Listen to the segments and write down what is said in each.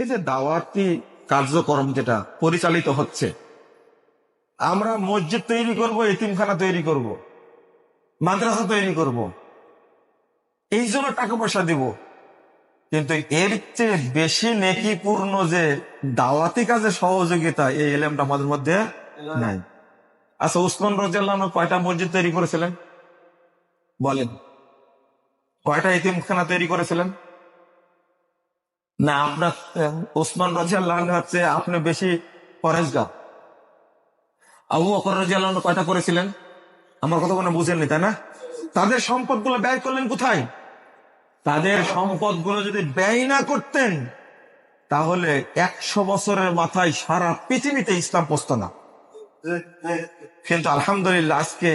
এই যে দাওয়াতি কার্যক্রম যেটা পরিচালিত হচ্ছে, আমরা মসজিদ তৈরি করব, এতিমখানা তৈরি করব, মাদ্রাসা তৈরি করব। এই জন্য টাকা পয়সা দিব। কিন্তু এর চেয়ে বেশি নেকিপূর্ণ যে দাওয়াতি কাজে সহযোগিতা, এই এলেমটা আমাদের মধ্যে নাই। আচ্ছা উসমান রাজিয়াল্লাহ কয়টা মসজিদ তৈরি করেছিলেন? বলেন। কয়টা এতিমখানা তৈরি করেছিলেন? না আপনার ওসমান রাজিয়াল্লাহ হচ্ছে আপনি বেশি পরেজগার আবু বকর রাজিয়াল্লাহ কয়টা করেছিলেন আমার কথা কোনো বুঝেননি, তাই না? তাদের সম্পদগুলো ব্যয় করলেন কোথায়? তাদের সম্পদগুলো যদি ব্যয় না করতেন, তাহলে একশো বছরের মাথায় সারা পৃথিবীতে ইসলাম পৌঁছত না। কিন্তু আলহামদুলিল্লাহ আজকে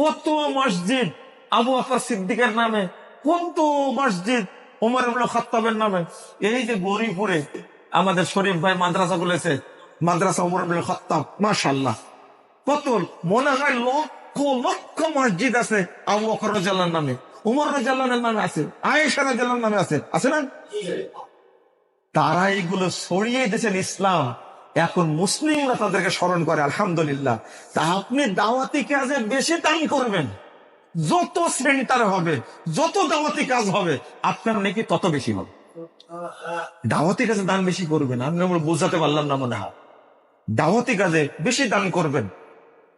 কত মসজিদ আবু আকার সিদ্দিকের নামে কত মসজিদ উমর ইবনে খাত্তাবের নামে। এই যে গরিপুরে আমাদের শরীফ ভাই মাদ্রাসা খুলেছে, মাদ্রাসা উমর ইবনে খাত্তাব মাশাল্লাহ কত মনে হয় লক্ষ লক্ষ মসজিদ আছে আবু বকর রাদিয়াল্লাহু নামে। উমর রাদিয়াল্লাহু নামে আছে, আয়েশা রাদিয়াল্লাহু নামে আছে। আছে না? তারা এইগুলো ছড়িয়ে দিয়েছেন ইসলাম। এখন মুসলিমরা তাদেরকে স্মরণ করে, আলহামদুলিল্লাহ। তা আপনি দাওয়াতি কাজে বেশি দান করবেন। যত সেন্টার হবে যত দাওয়াতি কাজ হবে আপনার নাকি তত বেশি হবে। দাওয়াতি কাজে দান বেশি করবেন আমি আমরা বোঝাতে পারলাম না মনে হয়। দাওয়াতি কাজে বেশি দান করবেন।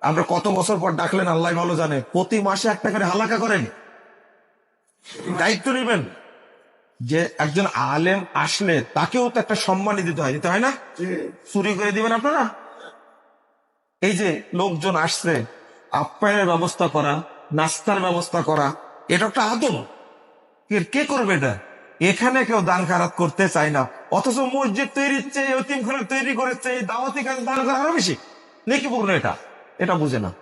আমরা কত বছর পর ডাকলেন আল্লাহ ভালো জানে প্রতি মাসে একটা করে হালাকা করেন। দায়িত্ব নেবেন। যে একজন আলেম আসলে তাকেও তো একটা সম্মানই দিতে হয় দিতে হয় না? চুরি করে দিবেন আপনারা? এই যে লোকজন আসছে আপ্যায়নের ব্যবস্থা করা নাস্তার ব্যবস্থা করা। এটা একটা আদম এর কে করবে এটা? এখানে কেউ দান খারাপ করতে চায় না। অথচ মসজিদ তৈরির চেয়ে তৈরি করেছে দাওয়াতি কাজ দান করা আরও বেশি। নেকি পূর্ণ এটা? এটা বুঝে না।